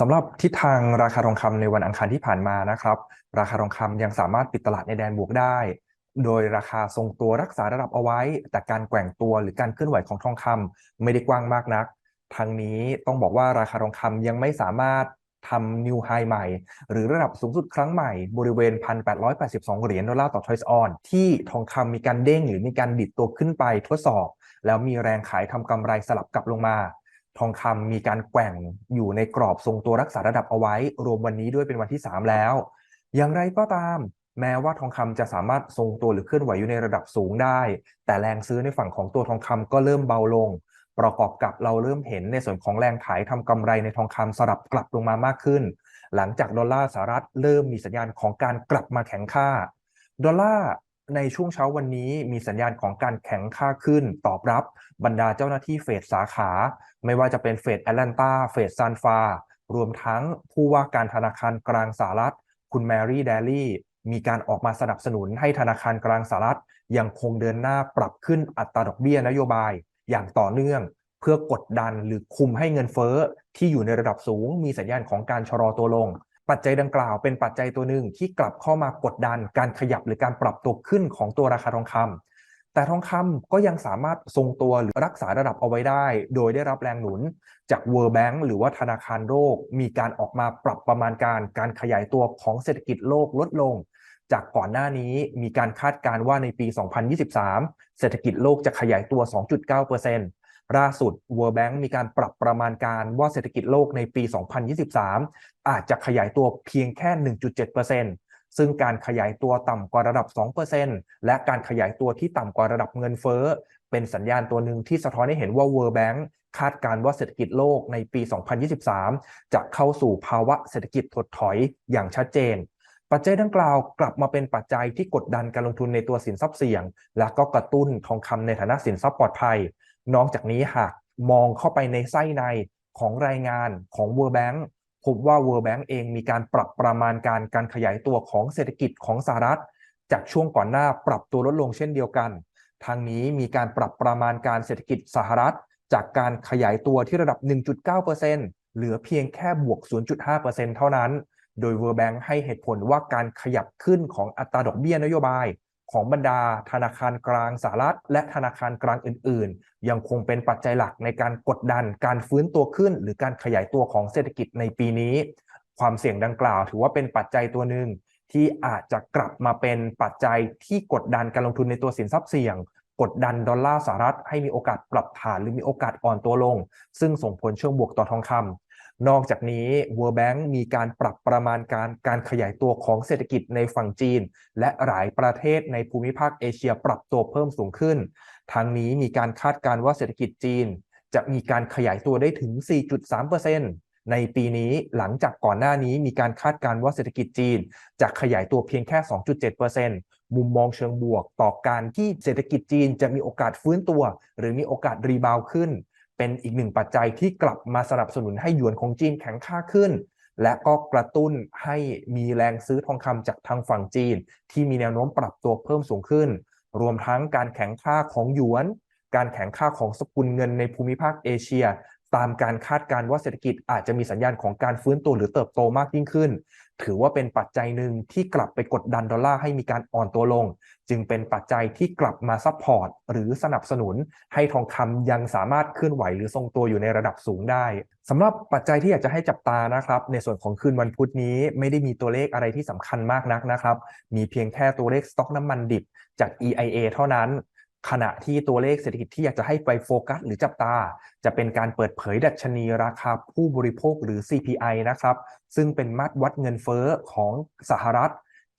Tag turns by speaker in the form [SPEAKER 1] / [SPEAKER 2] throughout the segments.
[SPEAKER 1] สำหรับทิศทางราคาทองคำในวันอังคารที่ผ่านมานะครับ ราคาทองคำยังสามารถปิดตลาดในแดนบวกได้ โดยราคาทรงตัวรักษาระดับเอาไว้ แต่การแกว่งตัวหรือการเคลื่อนไหวของทองคำไม่ได้กว้างมากนักทางนี้ต้องบอกว่าราคาทองคำยังไม่สามารถทำนิวไฮใหม่ หรือระดับสูงสุดครั้งใหม่ บริเวณ 1,882 เหรียญดอลลาร์ต่อทอยส์ออนที่ทองคำมีการเด้งหรือมีการดิดตัวขึ้นไปทดสอบ แล้วมีแรงขายทำกำไรสลับกลับลงมา ทองคำมีการแกว่งอยู่ในกรอบทรงตัวรักษาระดับเอาไว้ รวมวันนี้ด้วยเป็นวันที่ 3 แล้ว อย่างไรก็ตาม แม้ว่าทองคำจะสามารถทรงตัวหรือเคลื่อนไหวอยู่ในระดับสูงได้ แต่แรงซื้อในฝั่งของตัวทองคำก็เริ่มเบาลง ประกอบกับเราเริ่มเห็นในส่วนของแรงขายทำกำไรในทองคำสลับกลับลงมามากขึ้น หลังจากดอลลาร์สหรัฐเริ่มมีสัญญาณของการกลับมาแข็งค่า ดอลลาร์ ในช่วงเช้าวันนี้มีสัญญาณของการแข็งค่าขึ้นตอบรับบรรดาเจ้าหน้าที่เฟดสาขา ไม่ว่าจะเป็นเฟดแอตแลนตาเฟดซานฟารวมทั้งผู้ว่าการธนาคารกลางสหรัฐ คุณแมรี่เดลี่มีการออกมาสนับสนุนให้ธนาคารกลางสหรัฐ ยังคงเดินหน้าปรับขึ้นอัตราดอกเบี้ยนโยบายอย่างต่อเนื่อง เพื่อกดดันหรือคุมให้เงินเฟ้อที่อยู่ในระดับสูง มีสัญญาณของการชะลอตัวลง ปัจจัยดังกล่าวเป็นปัจจัยตัวหนึ่งที่กลับเข้ามากดดันการขยับหรือการปรับตัวขึ้นของตัวราคาทองคำแต่ทองคำก็ยังสามารถทรงตัวหรือรักษาระดับเอาไว้ได้ โดยได้รับแรงหนุนจาก World Bank หรือว่าธนาคารโลกมีการออกมาปรับประมาณการการขยายตัวของเศรษฐกิจโลกลดลง จากก่อนหน้านี้มีการคาดการณ์ว่าในปี 2023 เศรษฐกิจโลกจะขยายตัว 2.9% ล่าสุด World Bank มีการปรับประมาณการว่าเศรษฐกิจโลกในปี 2023 อาจจะขยายตัวเพียงแค่ 1.7%ซึ่งการขยายตัวต่ำกว่าระดับ 2%และการขยายตัวที่ต่ำกว่าระดับเงินเฟ้อ เป็นสัญญาณตัวหนึ่งที่สะท้อนให้เห็นว่า World Bank คาดการว่าเศรษฐกิจโลกในปี 2023 จะเข้าสู่ภาวะเศรษฐกิจถดถอยอย่างชัดเจน ปัจจัยดังกล่าวกลับมาเป็นปัจจัยที่กดดันการลงทุนในตัวสินทรัพย์เสี่ยง และก็กระตุ้นทองคำในฐานะสินทรัพย์ปลอดภัย นอกจากนี้หากมองเข้าไปในไส้ในของรายงานของ World Bank พบว่า World Bank เองมีการปรับประมาณการการขยายตัวของเศรษฐกิจของสหรัฐ จากช่วงก่อนหน้าปรับตัวลดลงเช่นเดียวกัน ทางนี้มีการปรับประมาณการเศรษฐกิจสหรัฐ จากการขยายตัวที่ระดับ 1.9%เหลือเพียงแค่บวก 0.5%เท่านั้น โดย World Bank ให้เหตุผลว่าการขยับขึ้นของอัตราดอกเบี้ยนโยบาย ของบรรดาธนาคารกลางสหรัฐ และธนาคารกลางอื่น ๆ ยังคงเป็นปัจจัยหลักในการกดดันการฟื้นตัวขึ้น หรือการขยายตัวของเศรษฐกิจในปีนี้ ความเสี่ยงดังกล่าว ถือว่าเป็นปัจจัยตัวหนึ่งที่อาจจะกลับมาเป็นปัจจัยที่กดดันการลงทุนในตัวสินทรัพย์เสี่ยง กดดันดอลลาร์สหรัฐให้มีโอกาสปรับฐานหรือมีโอกาสอ่อนตัวลง ซึ่งส่งผลเชิงบวกต่อทองคำ นอกจากนี้ World Bank มีการปรับประมาณการการขยายตัวของเศรษฐกิจในฝั่งจีน และหลายประเทศในภูมิภาคเอเชียปรับตัวเพิ่มสูงขึ้น ทางนี้มีการคาดการณ์ว่าเศรษฐกิจจีน จะมีการขยายตัวได้ถึง 4.3%ในปีนี้หลังจากก่อนหน้านี้มีการคาดการณ์ว่าเศรษฐกิจจีน จะขยายตัวเพียงแค่ 2.7%มุมมองเชิงบวกต่อการที่เศรษฐกิจจีนจะมีโอกาสฟื้นตัว หรือมีโอกาสรีบาวขึ้น เป็นอีกหนึ่งปัจจัยที่กลับมาสนับสนุนให้หยวนของจีนแข็งค่าขึ้น และก็กระตุ้นให้มีแรงซื้อทองคำจากทางฝั่งจีน ที่มีแนวโน้มปรับตัวเพิ่มสูงขึ้น รวมทั้งการแข็งค่าของหยวน การแข็งค่าของสกุลเงินในภูมิภาคเอเชีย ตามการคาดการณ์ว่าเศรษฐกิจอาจจะมีสัญญาณของการฟื้นตัวหรือเติบโตมากยิ่งขึ้น ถือว่าเป็นปัจจัยหนึ่งที่กลับไปกดดันดอลลาร์ให้มีการอ่อนตัวลง จึงเป็นปัจจัยที่กลับมาซัพพอร์ตหรือสนับสนุน ให้ทองคำยังสามารถเคลื่อนไหวหรือทรงตัวอยู่ในระดับสูงได้สำหรับปัจจัยที่อยากจะให้จับตานะครับ ในส่วนของคืนวันพุธนี้ไม่ได้มีตัวเลขอะไรที่สำคัญมากนักนะครับ มีเพียงแค่ตัวเลขสต็อกน้ำมันดิบจาก EIA เท่านั้น ขณะที่ตัวเลขเศรษฐกิจที่อยากจะให้ไปโฟกัส หรือจับตา จะเป็นการเปิดเผยดัชนีราคาผู้บริโภคหรือ CPI นะครับ ซึ่งเป็นมาตรวัดเงินเฟ้อของสหรัฐ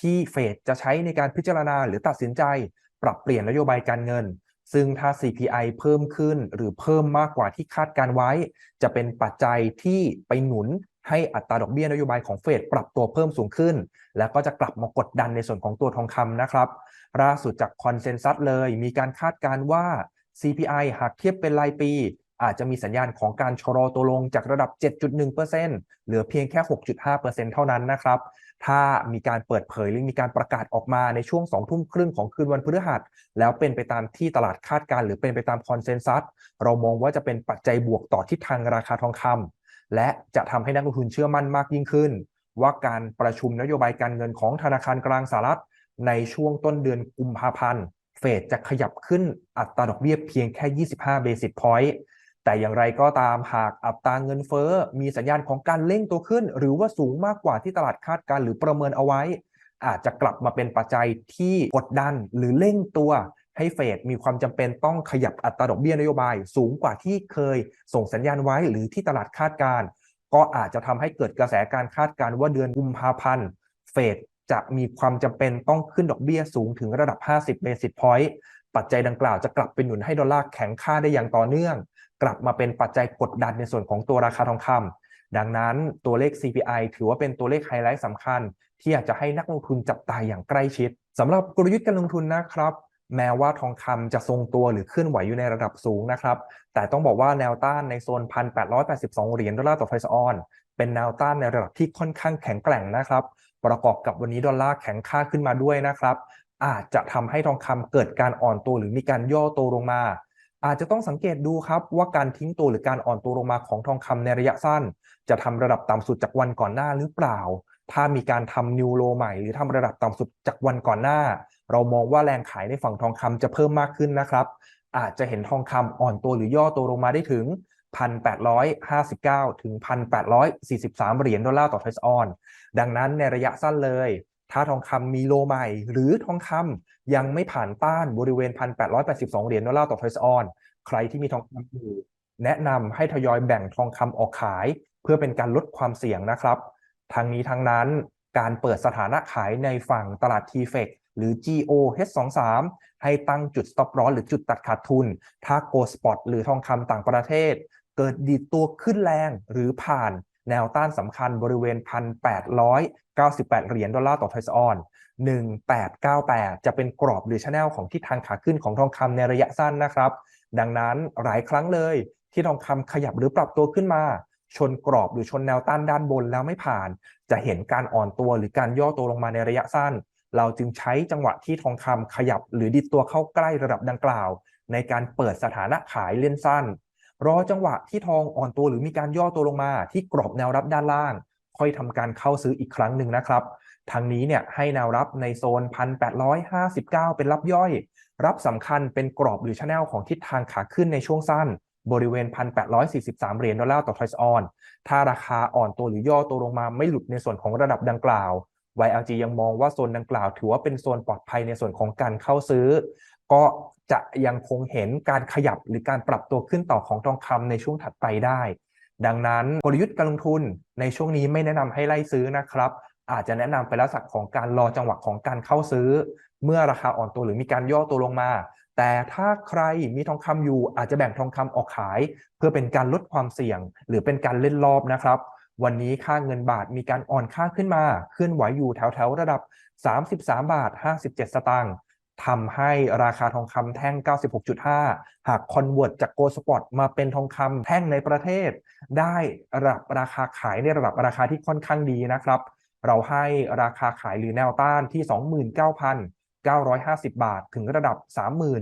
[SPEAKER 1] ที่เฟดจะใช้ในการพิจารณาหรือตัดสินใจ ปรับเปลี่ยนนโยบายการเงิน ซึ่งถ้า CPI เพิ่มขึ้นหรือเพิ่มมากกว่าที่คาดการไว้ จะเป็นปัจจัยที่ไปหนุน ให้อัตราดอกเบี้ยนโยบายของเฟดปรับตัวเพิ่มสูงขึ้น แล้วก็จะกลับมากดดันในส่วนของตัวทองคำนะครับล่าสุดจากคอนเซนแซสเลยมีการคาดการณ์ว่า CPI หากเทียบเป็นรายปี อาจจะมีสัญญาณของการชะลอตัวลงจากระดับ 7.1%เหลือเพียงแค่ 6.5%เท่านั้นนะครับ ถ้ามีการเปิดเผยหรือมีการประกาศออกมาในช่วง 2 ทุ่มครึ่งของคืนวันพฤหัส แล้วเป็นไปตามที่ตลาดคาดการหรือเป็นไปตามคอนเซนแซสเรามองว่าจะเป็นปัจจัยบวกต่อทิศทางราคาทองคำ และจะทำให้นักลงทุนเชื่อมั่นมากยิ่งขึ้น ว่าการประชุมนโยบายการเงินของธนาคารกลางสหรัฐ ในช่วงต้นเดือนกุมภาพันธ์เฟดจะขยับขึ้นอัตราดอกเบี้ยเพียงแค่ 25 เบสิสพอยต์แต่อย่างไรก็ตามหากอัตราเงินเฟ้อมีสัญญาณของการเร่งตัวขึ้น หรือว่าสูงมากกว่าที่ตลาดคาดการหรือประเมินเอาไว้ อาจจะกลับมาเป็นปัจจัยที่กดดันหรือเร่งตัว ให้เฟดมีความจำเป็นต้องขยับอัตราดอกเบี้ยนโยบาย สูงกว่าที่เคยส่งสัญญาณไว้หรือที่ตลาดคาดการ ก็อาจจะทำให้เกิดกระแสการคาดการณ์ว่าเดือนกุมภาพันธ์เฟดจะมีความจำเป็นต้องขึ้นดอกเบี้ยสูงถึงระดับ 50 เบสิสพอยต์ปัจจัยดังกล่าวจะกลับเป็นหนุนให้ดอลลาร์แข็งค่าได้อย่างต่อเนื่อง กลับมาเป็นปัจจัยกดดันในส่วนของตัวราคาทองคำดังนั้นตัวเลข CPI ถือว่าเป็นตัวเลขไฮไลท์สำคัญ ที่อยากจะให้นักลงทุนจับตายอย่างใกล้ชิดสำหรับกลยุทธ์การลงทุนนะครับ แม้ว่าทองคำจะทรงตัวหรือเคลื่อนไหวอยู่ในระดับสูงนะครับ แต่ต้องบอกว่าแนวต้านในโซน 1,882 เหรียญดอลลาร์ต่อไทรออน เป็นแนวต้านในระดับที่ค่อนข้างแข็งแกร่งนะครับ ประกอบกับวันนี้ดอลลาร์แข็งค่าขึ้นมาด้วยนะครับ อาจจะทำให้ทองคำเกิดการอ่อนตัวหรือมีการย่อตัวลงมา อาจจะต้องสังเกตดูครับว่าการทิ้งตัวหรือการอ่อนตัวลงมาของทองคำในระยะสั้น จะทำระดับต่ำสุดจากวันก่อนหน้าหรือเปล่า ถ้ามีการทำนิวโลใหม่หรือทำระดับต่ำสุดจากวันก่อนหน้า เรามองว่าแรงขายในฝั่งทองคำจะเพิ่มมากขึ้นนะครับ อาจจะเห็นทองคำอ่อนตัวหรือย่อตัวลงมาได้ถึง 1,859 ถึง 1,843 เหรียญดอลลาร์ต่อทรัสออน ดังนั้นในระยะสั้นเลย ถ้าทองคำมีโลใหม่ หรือทองคำยังไม่ผ่านต้านบริเวณ 1,882 เหรียญดอลลาร์ต่อทรัสออน ใครที่มีทองคำอยู่แนะนำให้ทยอยแบ่งทองคำออกขาย เพื่อเป็นการลดความเสี่ยงนะครับ ทางนี้ทางนั้นการเปิดสถานะขายในฝั่งตลาด t f e c หรือ GOH23 ให้ตั้งจุด stop loss หรือจุดตัดขาดทุน ถ้า Go Spot หรือทองคำต่างประเทศ เกิดดีดตัวขึ้นแรงหรือผ่านแนวต้านสำคัญบริเวณ 1,898 เหรียญดอลลาร์ต่อทรัสออน 1898 จะเป็นกรอบหรือชแนลของทิศทางขาขึ้นของทองคำในระยะสั้นนะครับ ดังนั้นหลายครั้งเลยที่ทองคำขยับหรือปรับตัวขึ้นมา ชนกรอบหรือชนแนวต้านด้านบนแล้วไม่ผ่าน จะเห็นการอ่อนตัวหรือการย่อตัวลงมาในระยะสั้น เราจึงใช้จังหวะที่ทองคำขยับ หรือดิดตัวเข้าใกล้ระดับดังกล่าว ในการเปิดสถานะขายเล่นสั้น รอจังหวะที่ทองอ่อนตัวหรือมีการย่อตัวลงมา ที่กรอบแนวรับด้านล่าง ค่อยทำการเข้าซื้ออีกครั้งหนึ่งนะครับทางนี้เนี่ยให้แนวรับในโซน 1,859 เป็นรับย่อย รับสำคัญเป็นกรอบหรือชแนลของทิศทางขาขึ้นในช่วงสั้น บริเวณ 1,843 เหรียญดอลลาร์ต่อทรัสออน ถ้าราคาอ่อนตัวหรือย่อตัวลงมาไม่หลุดในส่วนของระดับดังกล่าว YLG ยังมองว่าโซนดังกล่าว ถือว่าเป็นโซนปลอดภัยในส่วนของการเข้าซื้อ ก็จะยังคงเห็นการขยับหรือการปรับตัวขึ้นต่อของทองคำในช่วงถัดไปได้ ดังนั้นกลยุทธ์การลงทุนในช่วงนี้ไม่แนะนำให้ไล่ซื้อนะครับ อาจจะแนะนำไปลักษณะของการรอจังหวะของการเข้าซื้อ เมื่อราคาอ่อนตัวหรือมีการย่อตัวลงมา แต่ถ้าใครมีทองคำอยู่อาจจะแบ่งทองคำออกขาย เพื่อเป็นการลดความเสี่ยง หรือเป็นการเล่นรอบนะครับ วันนี้ค่าเงินบาทมีการอ่อนค่าขึ้นมา เคลื่อนไหวอยู่แถวแถวระดับ 33 บาท 57 สตางค์ทำให้ราคาทองคำแท่ง 96.5 หากคอนเวิร์ตจากโกลสปอร์ตมาเป็นทองคำแท่งในประเทศ ได้ระดับราคาขายในระดับราคาที่ค่อนข้างดีนะครับ เราให้ราคาขายหรือแนวต้านที่ 950 บาท ถึงระดับ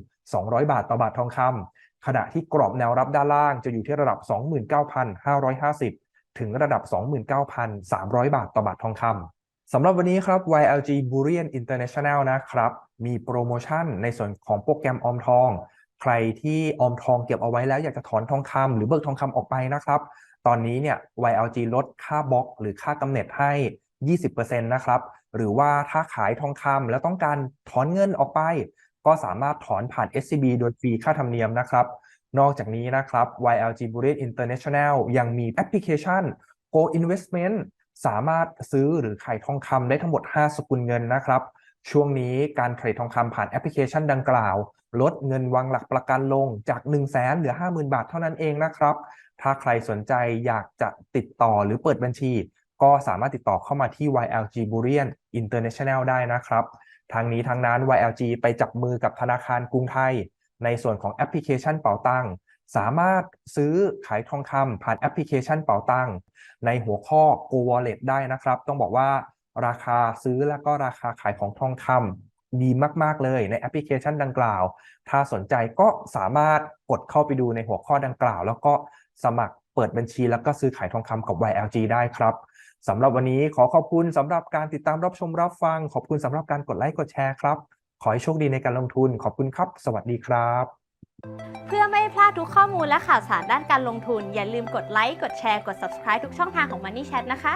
[SPEAKER 1] 3,200 บาทต่อบาททองคำขณะที่กรอบแนวรับด้านล่างจะอยู่ที่ระดับ 29,550 ถึงระดับ 29,300 บาทต่อบาททองคำสำหรับวันนี้ครับ YLG Bullion International นะครับ มีโปรโมชั่นในส่วนของโปรแกรมออมทอง ใครที่ออมทองเก็บเอาไว้แล้วอยากจะถอนทองคำหรือเบิกทองคำออกไปนะครับตอนนี้เนี่ย YLG ลดค่าบล็อกหรือค่ากำเนิดให้ 20%นะครับหรือว่าถ้าขายทองคำแล้วต้องการถอนเงินออกไป ก็สามารถถอนผ่าน SCB โดยฟรีค่าธรรมเนียมนะครับ นอกจากนี้นะครับ YLG Bullion International ยังมีแอปพลิเคชัน Go Investment สามารถซื้อหรือขายทองคำได้ทั้งหมด 5 สกุลเงินนะครับ ช่วงนี้การเทรดทองคำผ่านแอปพลิเคชันดังกล่าว ลดเงินวางหลักประกันลงจาก 1 0 0 0 0แสนเหลือ 50,000 บาทเท่านั้นเองนะครับ ถ้าใครสนใจอยากจะติดต่อหรือเปิดบัญชี ก็สามารถติดต่อเข้ามาที่ YLG Bullion International ได้นะครับ ทางนี้ทางนั้น YLG ไปจับมือกับธนาคารกรุงไทย ในส่วนของแอปพลิเคชันเป๋าตังสามารถซื้อขายทองคำผ่านแอปพลิเคชันเป๋าตังในหัวข้อ Go Wallet ได้นะครับ ต้องบอกว่าราคาซื้อและก็ราคาขายของทองคำดีมาก ๆ เลยในแอปพลิเคชันดังกล่าว ถ้าสนใจก็สามารถกดเข้าไปดูในหัวข้อดังกล่าว แล้วก็สมัคร เปิดบัญชีแล้วก็ซื้อขายทองคำกับ YLG ได้ครับสำหรับวันนี้ขอขอบคุณสำหรับการติดตามรับชมรับฟัง ขอบคุณสำหรับการกดไลค์กดแชร์ครับ ขอให้โชคดีในการลงทุน ขอบคุณครับ สวัสดีครับ
[SPEAKER 2] เพื่อไม่พลาดทุกข้อมูลและข่าวสารด้านการลงทุน อย่าลืมกดไลค์กดแชร์กด subscribe ทุกช่องทางของ Money Chat นะคะ